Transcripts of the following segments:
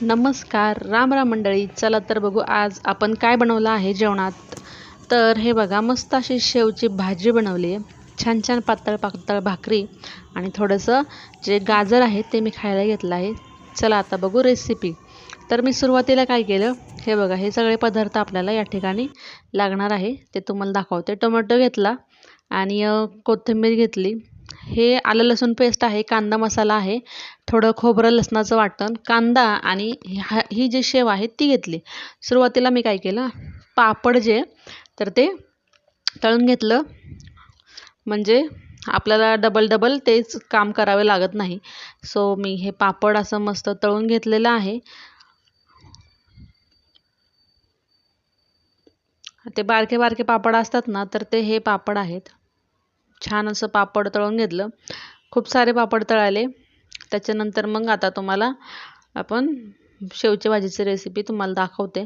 नमस्कार राम राम मंडळी. चला तर बघू आज आपण काय बनवलं आहे जेवणात. तर हे बघा मस्त अशी शेवची भाजी बनवली आहे. छान छान पातळ पातळ भाकरी आणि थोडंसं जे गाजर आहे ते मी खायला घेतलं आहे. चला आता बघू रेसिपी तर मी सुरुवातीला काय केलं हे बघा हे सगळे पदार्थ आपल्याला या ठिकाणी लागणार आहे. ते तुम्हाला दाखवते. टोमॅटो घेतला आणि कोथिंबीर घेतली. हे आलं लसूण पेस्ट आहे कांदा मसाला आहे थोडं खोबरं लसणाचं वाटण कांदा आणि हा ही जी शेव आहे ती घेतली. सुरुवातीला मी काय केलं पापड जे तर ते तळून घेतलं. म्हणजे आपल्याला डबल डबल तेच काम करावे लागत नाही. सो मी हे पापड असं मस्त तळून घेतलेलं आहे. ते बारके बारके पापड असतात ना तर ते हे पापड आहेत. छान असं पापड तळून घेतलं. खूप सारे पापड तळाले. त्याच्यानंतर मग आता तुम्हाला आपण शेवच्या भाजीची रेसिपी तुम्हाला दाखवते.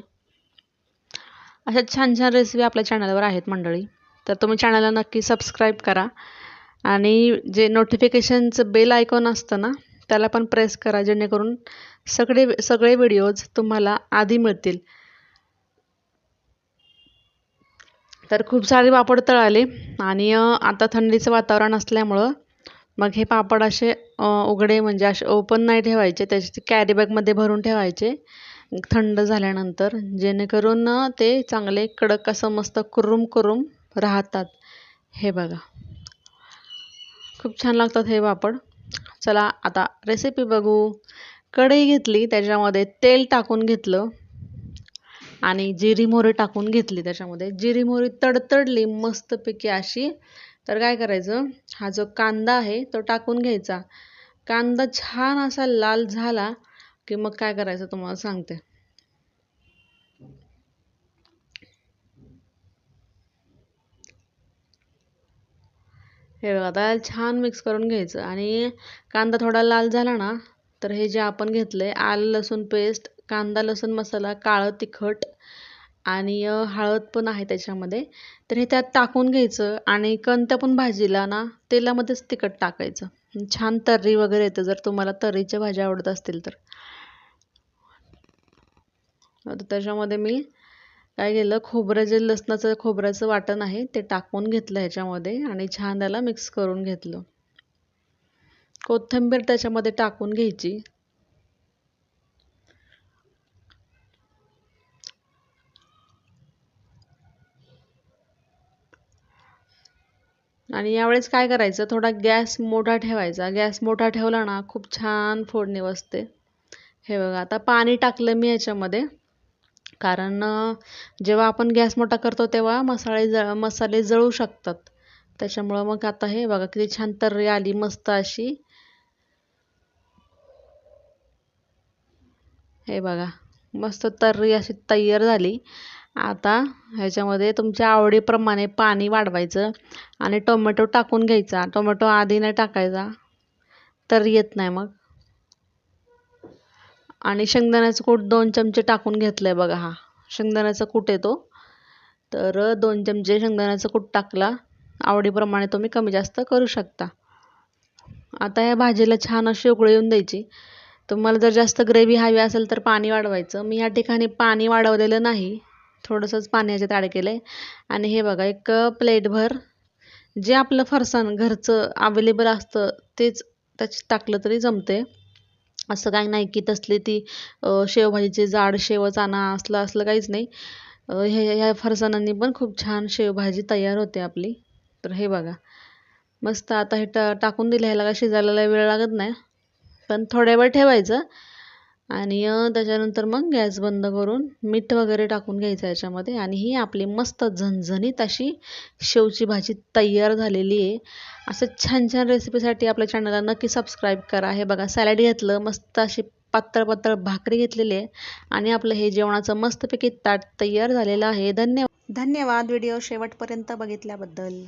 अशा छान छान रेसिपी आपल्या चॅनलवर आहेत मंडळी. तर तुम्ही चॅनलला नक्की सबस्क्राईब करा. आणि जे नोटिफिकेशनचं बेल आयकॉन असतं ना त्याला पण प्रेस करा जेणेकरून सगळे सगळे व्हिडिओज तुम्हाला आधी मिळतील. तर खूप सारे पापड तळाले आणि आता थंडीचं वातावरण असल्यामुळं मग हे पापड असे उघडे म्हणजे असे ओपन नाही ठेवायचे त्याचे कॅरीबॅगमध्ये भरून ठेवायचे थंड झाल्यानंतर जेणेकरून ते चांगले कडक असं मस्त कुरुम कुरुम राहतात. हे बघा. खूप छान लागतात हे पापड. चला आता रेसिपी बघू. कढई घेतली त्याच्यामध्ये तेल टाकून घेतलं. आणि जिरी मोहरी टाकून घेतली त्याच्यामध्ये. जिरी मोहरी तडतडली मस्तपैकी अशी. तर काय करायचं? हा जो कांदा आहे तो टाकून घ्यायचा. कांदा छान असा लाल झाला की मग काय करायचं तुम्हाला सांगते. हे बघा आता छान मिक्स करून घ्यायचं. आणि कांदा थोडा लाल झाला ना तर हे जे आपण घेतलं आहे आलं लसूण पेस्ट कांदा लसूण मसाला काळं तिखट आणि हळद पण आहे त्याच्यामध्ये. तर हे त्यात टाकून घ्यायचं आणि कोणत्या पण भाजीला ना तेलामध्येच तिखट टाकायचं. छान तर्री वगैरे येतं जर तुम्हाला तर्रीच्या भाज्या आवडत असतील तर. त्याच्यामध्ये मी काय केलं खोबरं जे लसणाचं खोबऱ्याचं वाटण आहे ते टाकून घेतलं ह्याच्यामध्ये आणि छान त्याला मिक्स करून घेतलं. कोथिंबीर त्याच्यामध्ये टाकून घ्यायची. आणि यावेळेस काय करायचं? थोडा गॅस मोठा ठेवायचा. गॅस मोठा ठेवला ना खूप छान फोडणी बसते हे बघा आता पाणी टाकलं मी याच्यामध्ये. कारण जेव्हा आपण गॅस मोठा करतो तेव्हा मसाले जळ मसाले जळू शकतात. त्याच्यामुळं मग आता हे बघा किती छान तर्री आली मस्त अशी. हे बघा मस्त तर्री अशी तयार झाली. आता ह्याच्यामध्ये तुमच्या आवडीप्रमाणे पाणी वाढवायचं आणि टोमॅटो टाकून घ्यायचा. टोमॅटो आधी नाही टाकायचा तर येत नाही मग. आणि शेंगदाण्याचं कूट दोन चमचे टाकून घेतलं आहे बघा हा. शेंगदाण्याचा कूट येतो. तर दोन चमचे शेंगदाण्याचं कूट टाकला. आवडीप्रमाणे तुम्ही कमी जास्त करू शकता. आता या भाजीला छान अशी उकळी येऊन द्यायची. तुम्हाला जर जास्त ग्रेव्ही हवी असेल तर पाणी वाढवायचं. मी या ठिकाणी पाणी वाढवलेलं नाही. थोडंसंच पाणी ह्याच्यात ॲड केलं आहे आणि हे बघा एक प्लेटभर जे आपलं फरसाण घरचं अवेलेबल असतं तेच त्याच टाकलं तरी जमते असं काही नाही की तसली ती शेवभाजीची जाड शेवच आणा असलं असलं काहीच नाही. हे ह्या फरसाणांनी पण खूप छान शेवभाजी तयार होते आपली. तर हे बघा. मस्त आता हे टा टाकून दिलं ह्याला काय शिजायला वेळ लागत नाही. पण थोड्या वेळ ठेवायचं आणि त्याच्यानंतर मग गॅस बंद करून मीठ वगैरे टाकून घ्यायचं याच्यामध्ये आणि ही आपली मस्त झणझणीत अशी शेवची भाजी तयार झालेली आहे. असं छान छान रेसिपीसाठी आपल्या चॅनलला नक्की सबस्क्राईब करा. हे बघा सॅलड घेतलं मस्त अशी पातळ पातळ भाकरी घेतलेली आहे आणि आपलं हे जेवणाचं मस्तपैकी ताट तयार झालेलं आहे. धन्यवाद. धन्यवाद. व्हिडिओ शेवटपर्यंत बघितल्याबद्दल.